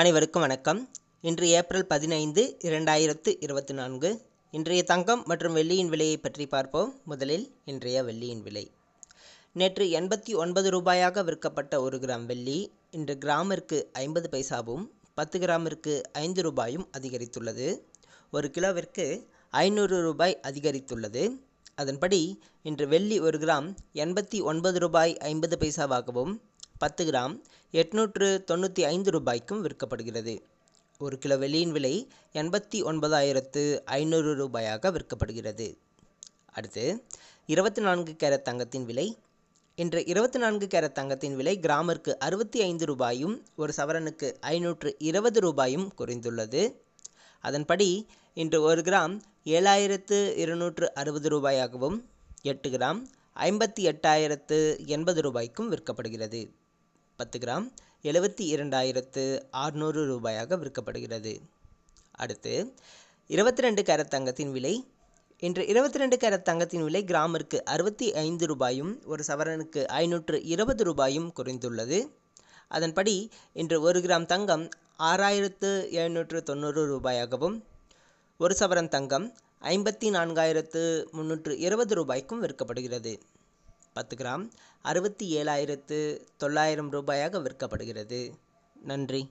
அனைவருக்கும் வணக்கம். இன்று ஏப்ரல் பதினைந்து இரண்டாயிரத்து இருபத்தி நான்கு இன்றைய தங்கம் மற்றும் வெள்ளியின் விலையை பற்றி பார்ப்போம். முதலில் இன்றைய வெள்ளியின் விலை. நேற்று எண்பத்தி ஒன்பது ரூபாயாக விற்கப்பட்ட ஒரு கிராம் வெள்ளி இன்று கிராமிற்கு ஐம்பது பைசாவும் பத்து கிராமிற்கு ஐந்து ரூபாயும் அதிகரித்துள்ளது. ஒரு கிலோவிற்கு ஐநூறு ரூபாய் அதிகரித்துள்ளது. அதன்படி இன்று வெள்ளி ஒரு கிராம் எண்பத்தி ஒன்பது ரூபாய் ஐம்பது பைசாவாகவும் பத்து கிராம் எட்நூற்று தொண்ணூற்றி ஐந்து ரூபாய்க்கும் விற்கப்படுகிறது. ஒரு கிலோ வெள்ளியின் விலை எண்பத்தி ஒன்பதாயிரத்து ஐநூறு ரூபாயாக விற்கப்படுகிறது. அடுத்து இருபத்தி நான்கு கேரட் தங்கத்தின் விலை. இன்று இருபத்தி நான்கு கேரட் தங்கத்தின் விலை கிராமிற்கு அறுபத்தி ஐந்து ரூபாயும் ஒரு சவரனுக்கு ஐநூற்று இருபது ரூபாயும் குறைந்துள்ளது. அதன்படி இன்று ஒரு கிராம் ஏழாயிரத்து இருநூற்று அறுபது ரூபாயாகவும் எட்டு கிராம் ஐம்பத்தி எட்டாயிரத்து எண்பது ரூபாய்க்கும் விற்கப்படுகிறது. பத்து கிராம் எழுபத்தி இரண்டாயிரத்து ஆறுநூறு ரூபாயாக விற்கப்படுகிறது. அடுத்து இருபத்தி ரெண்டு கேரட் தங்கத்தின் விலை. இன்று இருபத்தி ரெண்டு கேரட் தங்கத்தின் விலை கிராமிற்கு அறுபத்தி ஐந்து ரூபாயும் ஒரு சவரனுக்கு ஐநூற்று இருபது ரூபாயும் குறைந்துள்ளது. அதன்படி இன்று ஒரு கிராம் தங்கம் ஆறாயிரத்து எழுநூற்று தொண்ணூறு ரூபாயாகவும் ஒரு சவரன் தங்கம் ஐம்பத்தி நான்காயிரத்து முந்நூற்று இருபது ரூபாய்க்கும் விற்கப்படுகிறது. பத்து கிராம் அறுபத்தி ஏழாயிரத்து தொள்ளாயிரம் ரூபாயாக விற்கப்படுகிறது. நன்றி.